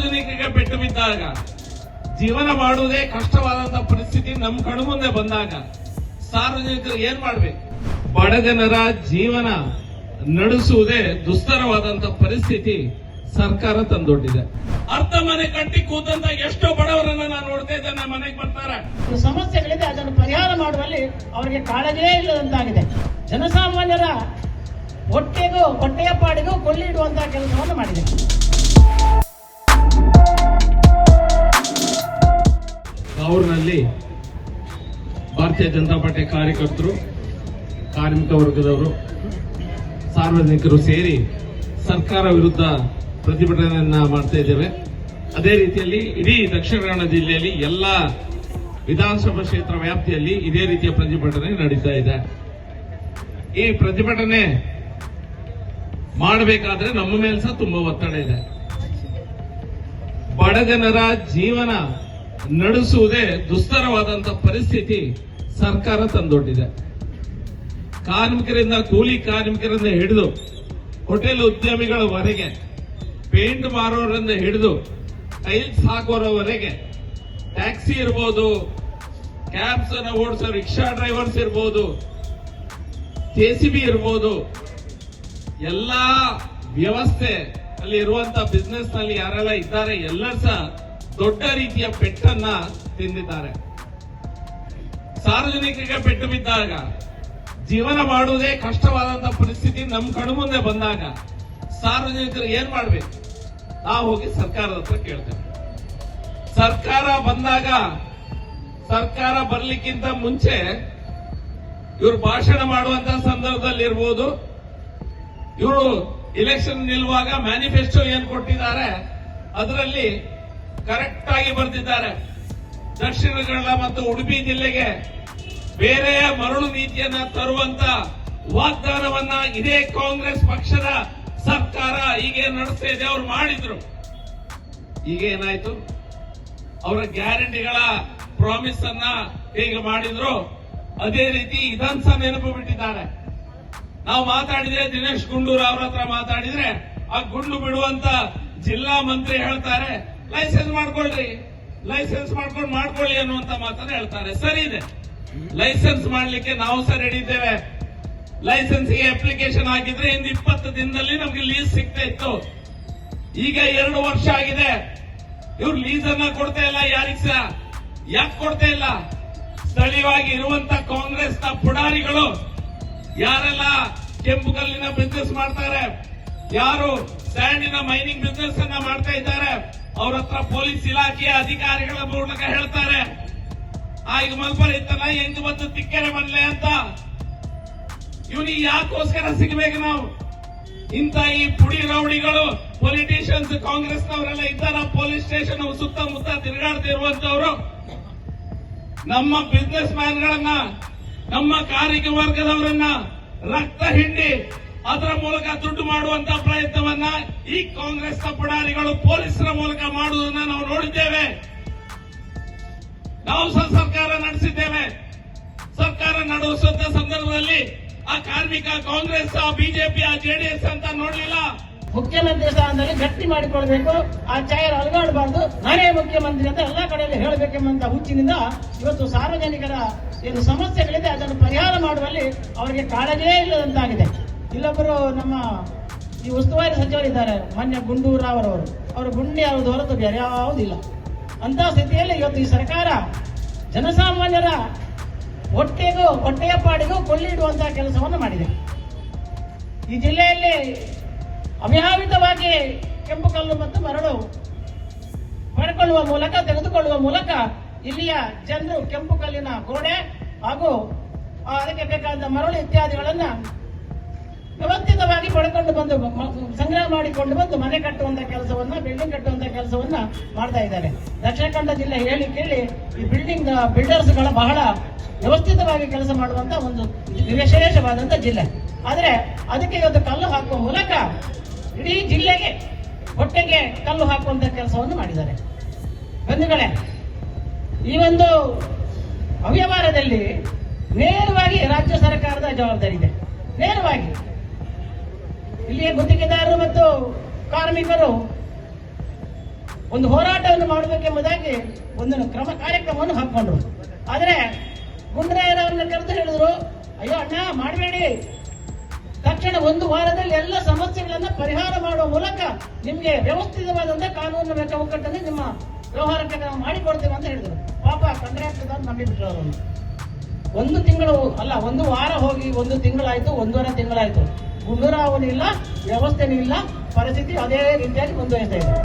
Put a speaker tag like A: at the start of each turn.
A: ಸಾರ್ವಜನಿಕರಿಗೆ ಪೆಟ್ಟು ಬಿದ್ದಾಗ, ಜೀವನ ಮಾಡುವುದೇ ಕಷ್ಟವಾದಂತ ಪರಿಸ್ಥಿತಿ ನಮ್ಮ ಕಣ್ಣು ಮುಂದೆ ಬಂದಾಗ ಸಾರ್ವಜನಿಕರು ಏನ್ ಮಾಡ್ಬೇಕು? ಬಡ ಜನರ ಜೀವನ ನಡೆಸುವುದೇ ದುಸ್ತರವಾದಂತ ಪರಿಸ್ಥಿತಿ ಸರ್ಕಾರ ತಂದೊಡ್ಡಿದೆ. ಅರ್ಧ ಮನೆ ಕಟ್ಟಿ ಕೂತಂತ ಎಷ್ಟೋ ಬಡವರನ್ನ ನಾನು ನೋಡ್ತಾ ಇದ್ದೇನೆ ಮನೆಗೆ ಬರ್ತಾರೆ.
B: ಸಮಸ್ಯೆಗಳಿದೆ ಅದನ್ನು ಪರಿಹಾರ ಮಾಡುವಲ್ಲಿ ಅವರಿಗೆ ಕಾಳಜಿಯೇ ಇಲ್ಲದಂತಾಗಿದೆ. ಜನಸಾಮಾನ್ಯರ ಹೊಟ್ಟೆಗೂ, ಹೊಟ್ಟೆಯ ಪಾಡಿಗೂ ಕೊಳ್ಳಿಡುವಂತಹ ಕೆಲಸವನ್ನು ಮಾಡಿದೆ.
A: ಕಾವೂರಿನಲ್ಲಿ ಭಾರತೀಯ ಜನತಾ ಪಾರ್ಟಿ ಕಾರ್ಯಕರ್ತರು, ಕಾರ್ಮಿಕ ವರ್ಗದವರು, ಸಾರ್ವಜನಿಕರು ಸೇರಿ ಸರ್ಕಾರ ವಿರುದ್ಧ ಪ್ರತಿಭಟನೆಯನ್ನ ಮಾಡ್ತಾ ಇದ್ದೇವೆ. ಅದೇ ರೀತಿಯಲ್ಲಿ ಇಡೀ ದಕ್ಷಿಣ ಕನ್ನಡ ಜಿಲ್ಲೆಯಲ್ಲಿ ಎಲ್ಲ ವಿಧಾನಸಭಾ ಕ್ಷೇತ್ರ ವ್ಯಾಪ್ತಿಯಲ್ಲಿ ಇದೇ ರೀತಿಯ ಪ್ರತಿಭಟನೆ ನಡೀತಾ ಇದೆ. ಈ ಪ್ರತಿಭಟನೆ ಮಾಡಬೇಕಾದ್ರೆ ನಮ್ಮ ಮೇಲೆ ಸಹ ತುಂಬಾ ಒತ್ತಡ ಇದೆ. ಬಡ ಜನರ ಜೀವನ ನಡೆಸುವುದೇ ದುಸ್ತರವಾದಂತ ಪರಿಸ್ಥಿತಿ ಸರ್ಕಾರ ತಂದೊಡ್ಡಿದೆ. ಕಾರ್ಮಿಕರಿಂದ, ಕೂಲಿ ಕಾರ್ಮಿಕರಿಂದ ಹಿಡಿದು ಹೋಟೆಲ್ ಉದ್ಯಮಿಗಳವರೆಗೆ, ಪೇಂಟ್ ಮಾರೋರಿಂದ ಹಿಡಿದು ಟೈಲ್ಸ್ ಹಾಕೋರವರೆಗೆ, ಟ್ಯಾಕ್ಸಿ ಇರ್ಬೋದು ಕ್ಯಾಬ್ಸ್ ಅನ್ನು ಓಡಿಸೋ ರಿಕ್ಷಾ ಡ್ರೈವರ್ಸ್ ಇರ್ಬೋದು, ಜೆ ಸಿ ಬಿ ಇರ್ಬೋದು, ಎಲ್ಲ ವ್ಯವಸ್ಥೆ ಅಲ್ಲಿ ಇರುವಂತ ಬಿಸ್ನೆಸ್ನಲ್ಲಿ ಯಾರೆಲ್ಲ ಇದ್ದಾರೆ ಎಲ್ಲರೂ ಸಹ ದೊಡ್ಡ ರೀತಿಯ ಪೆಟ್ಟನ್ನ ತಿಂದಿದ್ದಾರೆ. ಸಾರ್ವಜನಿಕರಿಗೆ ಪೆಟ್ಟು ಬಿದ್ದಾಗ, ಜೀವನ ಮಾಡುವುದೇ ಕಷ್ಟವಾದಂತ ಪರಿಸ್ಥಿತಿ ನಮ್ಮ ಕಣ್ಣು ಮುಂದೆ ಬಂದಾಗ ಸಾರ್ವಜನಿಕರು ಏನ್ ಮಾಡ್ಬೇಕು? ನಾವು ಹೋಗಿ ಸರ್ಕಾರದ ಹತ್ರ ಕೇಳ್ತೇವೆ. ಸರ್ಕಾರ ಬಂದಾಗ, ಸರ್ಕಾರ ಬರ್ಲಿಕ್ಕಿಂತ ಮುಂಚೆ ಇವರು ಭಾಷಣ ಮಾಡುವಂತ ಸಂದರ್ಭದಲ್ಲಿ ಇರ್ಬೋದು ಇವರು ಇಲೆಕ್ಷನ್ ನಿಲ್ಲುವಾಗ ಮ್ಯಾನಿಫೆಸ್ಟೋ ಏನ್ ಕೊಟ್ಟಿದ್ದಾರೆ, ಅದರಲ್ಲಿ ಕರೆಕ್ಟ್ ಆಗಿ ಬರೆದಿದ್ದಾರೆ ದಕ್ಷಿಣ ಕನ್ನಡ ಮತ್ತು ಉಡುಪಿ ಜಿಲ್ಲೆಗೆ ಬೇರೆ ಮರಳು ನೀತಿಯನ್ನ ತರುವಂತ ವಾಗ್ದಾನವನ್ನ ಇದೇ ಕಾಂಗ್ರೆಸ್ ಪಕ್ಷದ ಸರ್ಕಾರ ಈಗ ನಡೆಸ್ತಾ ಇದೆ, ಅವ್ರು ಮಾಡಿದ್ರು. ಈಗ ಏನಾಯ್ತು? ಅವರ ಗ್ಯಾರಂಟಿಗಳ ಪ್ರಾಮಿಸ್ ಅನ್ನ ಹೇಗೆ ಮಾಡಿದ್ರು? ಅದೇ ರೀತಿ ಇದನ್ಸ ನೆನಪು ಬಿಟ್ಟಿದ್ದಾರೆ. ನಾವು ಮಾತಾಡಿದ್ರೆ ದಿನೇಶ್ ಗುಂಡೂರ್ ಅವ್ರ ಹತ್ರ ಮಾತಾಡಿದ್ರೆ ಆ ಗುಂಡು ಬಿಡುವಂತ ಜಿಲ್ಲಾ ಮಂತ್ರಿ ಹೇಳ್ತಾರೆ ಲೈಸೆನ್ಸ್ ಮಾಡ್ಕೊಳ್ರಿ. ಲೈಸೆನ್ಸ್ ಮಾಡ್ಕೊಂಡು ಮಾಡ್ಕೊಳ್ಳಿ ಅನ್ನುವಂತ ಮಾತನ್ನ ಹೇಳ್ತಾರೆ. ಸರಿ ಇದೆ. ಲೈಸೆನ್ಸ್ ಮಾಡ್ಲಿಕ್ಕೆ ನಾವು ಸರ್ ರೆಡಿ ಇದ್ದೇವೆ. ಲೈಸೆನ್ಸ್ಗೆ ಅಪ್ಲಿಕೇಶನ್ ಹಾಕಿದ್ರೆ ಇಂದ ಇಪ್ಪತ್ತು ದಿನದಲ್ಲಿ ನಮ್ಗೆ ಲೀಸ್ ಸಿಗ್ತಾ ಇತ್ತು. ಈಗ ಎರಡು ವರ್ಷ ಆಗಿದೆ. ಇವ್ರು ಲೀಸ್ ಅನ್ನ ಕೊಡ್ತಾ ಇಲ್ಲ ಯಾರಿಗೆ ಸಹ? ಯಾಕೆ ಕೊಡ್ತಾ ಇಲ್ಲ? ಸ್ಥಳೀಯವಾಗಿ ಇರುವಂತ ಕಾಂಗ್ರೆಸ್ನ ಪುಡಾರಿಗಳು ಯಾರೆಲ್ಲ ಕೆಂಪು ಕಲ್ಲಿನ ಬಿಸ್ನೆಸ್ ಮಾಡ್ತಾರೆ? ಯಾರು ಸ್ಯಾಂಡಿನ ಮೈನಿಂಗ್ ಬಿಸ್ನೆಸ್ ಅನ್ನ ಮಾಡ್ತಾ ಇದ್ದಾರೆ? ಅವ್ರ ಹತ್ರ ಪೊಲೀಸ್ ಇಲಾಖೆಯ ಅಧಿಕಾರಿಗಳ ಮೂಲಕ ಹೇಳ್ತಾರೆ. ಆ, ಈಗ ಮಲ್ಪರ ಇತ್ತಲ್ಲ ಹೆಂಗ್ ಬಂದು ತಿಕ್ಕೆರೆ ಬಂದ್ಲೆ ಅಂತ? ಇವನಿಗೆ ಯಾಕೋಸ್ಕರ ಸಿಗ್ಬೇಕು ನಾವು? ಇಂತ ಈ ಪುಡಿ ರೌಡಿಗಳು ಪೊಲಿಟಿಷಿಯನ್ಸ್ ಕಾಂಗ್ರೆಸ್ನವರೆಲ್ಲ ಇದ್ದಾರ ಪೊಲೀಸ್ ಸ್ಟೇಷನ್ ಸುತ್ತಮುತ್ತ ತಿರುಗಾಡ್ತಿರುವಂತವ್ರು ನಮ್ಮ ಬಿಸ್ನೆಸ್ ಮ್ಯಾನ್ಗಳನ್ನ ನಮ್ಮ ಕಾರ್ಮಿಕ ವರ್ಗದವರನ್ನ, ರಕ್ತ ಹಿಂಡಿ ಅದರ ಮೂಲಕ ದುಡ್ಡು ಮಾಡುವಂತ ಪ್ರಯತ್ನವನ್ನ ಈ ಕಾಂಗ್ರೆಸ್ ಪುಡಾರಿಗಳು ಪೊಲೀಸರ ಮೂಲಕ ಮಾಡುವುದನ್ನ ನಾವು ನೋಡಿದ್ದೇವೆ. ನಾವು ಸಹ ಸರ್ಕಾರ ನಡೆಸಿದ್ದೇವೆ. ಸರ್ಕಾರ ನಡೆಸುವಂತ ಸಂದರ್ಭದಲ್ಲಿ ಆ ಕಾರ್ಮಿಕ ಕಾಂಗ್ರೆಸ್ ಬಿಜೆಪಿ, ಆ ಜೆಡಿಎಸ್ ಅಂತ ನೋಡಲಿಲ್ಲ.
B: ಮುಖ್ಯಮಂತ್ರಿ ಸ್ಥಾನದಲ್ಲಿ ಗಟ್ಟಿ ಮಾಡಿಕೊಳ್ಬೇಕು ಆ ಚಾಯರ್ ಅಲಗಾಡಬಾರ್ದು. ನಾನೇ ಮುಖ್ಯಮಂತ್ರಿ ಅಂತ ಎಲ್ಲಾ ಕಡೆಯಲ್ಲಿ ಹೇಳಬೇಕೆಂಬಂತ ಹುಚ್ಚಿನಿಂದ ಇವತ್ತು ಸಾರ್ವಜನಿಕರ ಏನು ಸಮಸ್ಯೆಗಳಿದೆ, ಅದನ್ನು ಪರಿಹಾರ ಮಾಡುವಲ್ಲಿ ಅವರಿಗೆ ಕಾಳಜಿಯೇ ಇಲ್ಲದಂತಾಗಿದೆ. ಇಲ್ಲೊಬ್ಬರು ನಮ್ಮ ಈ ಉಸ್ತುವಾರಿ ಸಚಿವರಿದ್ದಾರೆ, ಮಾನ್ಯ ಗುಂಡೂರಾವ್ ಅವರವರು ಅವರು ಗುಂಡಿ ಯಾವುದು ಹೊರತು ಬೇರೆ ಯಾವುದಿಲ್ಲ ಅಂತ ಸ್ಥಿತಿಯಲ್ಲಿ ಇವತ್ತು ಈ ಸರ್ಕಾರ ಜನಸಾಮಾನ್ಯರ ಹೊಟ್ಟೆಗೂ, ಹೊಟ್ಟೆಯ ಪಾಡಿಗೂ ಕೆಲಸವನ್ನು ಮಾಡಿದೆ. ಈ ಜಿಲ್ಲೆಯಲ್ಲಿ ಅವ್ಯಾಹಿತವಾಗಿ ಕೆಂಪು ಕಲ್ಲು ಮತ್ತು ಮರಳು ಪಡ್ಕೊಳ್ಳುವ ಮೂಲಕ, ತೆಗೆದುಕೊಳ್ಳುವ ಮೂಲಕ ಇಲ್ಲಿಯ ಜನರು ಕೆಂಪು ಕಲ್ಲಿನ ಗೋಡೆ ಹಾಗೂ ಅದಕ್ಕೆ ಬೇಕಾದ ಮರಳು ಇತ್ಯಾದಿಗಳನ್ನ ವ್ಯವಸ್ಥಿತವಾಗಿ ಪಡ್ಕೊಂಡು ಬಂದು ಸಂಗ್ರಹ ಮಾಡಿಕೊಂಡು ಬಂದು ಮನೆ ಕಟ್ಟುವಂತ ಕೆಲಸವನ್ನ ಬಿಲ್ಡಿಂಗ್ ಕಟ್ಟುವಂತ ಕೆಲಸವನ್ನ ಮಾಡ್ತಾ ಇದ್ದಾರೆ. ದಕ್ಷಿಣ ಕನ್ನಡ ಜಿಲ್ಲೆ ಹೇಳಿ ಕೇಳಿ ಈ ಬಿಲ್ಡಿಂಗ್ ಬಿಲ್ಡರ್ಸ್ಗಳ ಬಹಳ ವ್ಯವಸ್ಥಿತವಾಗಿ ಕೆಲಸ ಮಾಡುವಂತ ಒಂದು ವಿಶೇಷವಾದಂತ ಜಿಲ್ಲೆ. ಆದ್ರೆ ಅದಕ್ಕೆ ಇವತ್ತು ಕಲ್ಲು ಹಾಕುವ ಮೂಲಕ ಇಡೀ ಜಿಲ್ಲೆಗೆ ಹೊಟ್ಟೆಗೆ ಕಲ್ಲು ಹಾಕುವಂತ ಕೆಲಸವನ್ನು ಮಾಡಿದ್ದಾರೆ. ಬಂಧುಗಳೇ, ಈ ಒಂದು ಅವ್ಯವಹಾರದಲ್ಲಿ ನೇರವಾಗಿ ರಾಜ್ಯ ಸರ್ಕಾರದ ಜವಾಬ್ದಾರಿ ಇದೆ. ನೇರವಾಗಿ. ಇಲ್ಲಿಯ ಗುತ್ತಿಗೆದಾರರು ಮತ್ತು ಕಾರ್ಮಿಕರು ಒಂದು ಹೋರಾಟವನ್ನು ಮಾಡಬೇಕೆಂಬುದಾಗಿ ಒಂದು ಕ್ರಮ ಕಾರ್ಯಕ್ರಮವನ್ನು ಹಾಕೊಂಡ್ರು ಆದರೆ ಗುಂಡ್ರಾಯರವ್ರನ್ನ ಕರೆದು ಹೇಳಿದ್ರು, ಅಯ್ಯೋ ಅಣ್ಣ, ಮಾಡಬೇಡಿ. ತಕ್ಷಣ ಒಂದು ವಾರದಲ್ಲಿ ಎಲ್ಲ ಸಮಸ್ಯೆಗಳನ್ನ ಪರಿಹಾರ ಮಾಡುವ ಮೂಲಕ ನಿಮ್ಗೆ ವ್ಯವಸ್ಥಿತವಾದಂತ ಕಾನೂನು ಚೌಕಟ್ಟನ್ನು ನಿಮ್ಮ ವ್ಯವಹಾರಕ್ಕೆ ನಾವು ಮಾಡಿಕೊಡ್ತೇವೆ ಅಂತ ಹೇಳಿದ್ರು. ಪಾಪ ಕಂಡ್ರಾಕ್ಟರ್ ನಂಬಿಬಿಟ್ರು ಅವರನ್ನು ಒಂದು ತಿಂಗಳು ಅಲ್ಲ, ಒಂದು ವಾರ ಹೋಗಿ ಒಂದು ತಿಂಗಳಾಯ್ತು, ಒಂದೂವರೆ ತಿಂಗಳಾಯ್ತು. ಗುಂಡೂರಾವನು ಇಲ್ಲ ವ್ಯವಸ್ಥೆನೂ ಇಲ್ಲ ಪರಿಸ್ಥಿತಿ ಅದೇ ರೀತಿಯಾಗಿ ಮುಂದುವರಿತಾ ಇದೆ.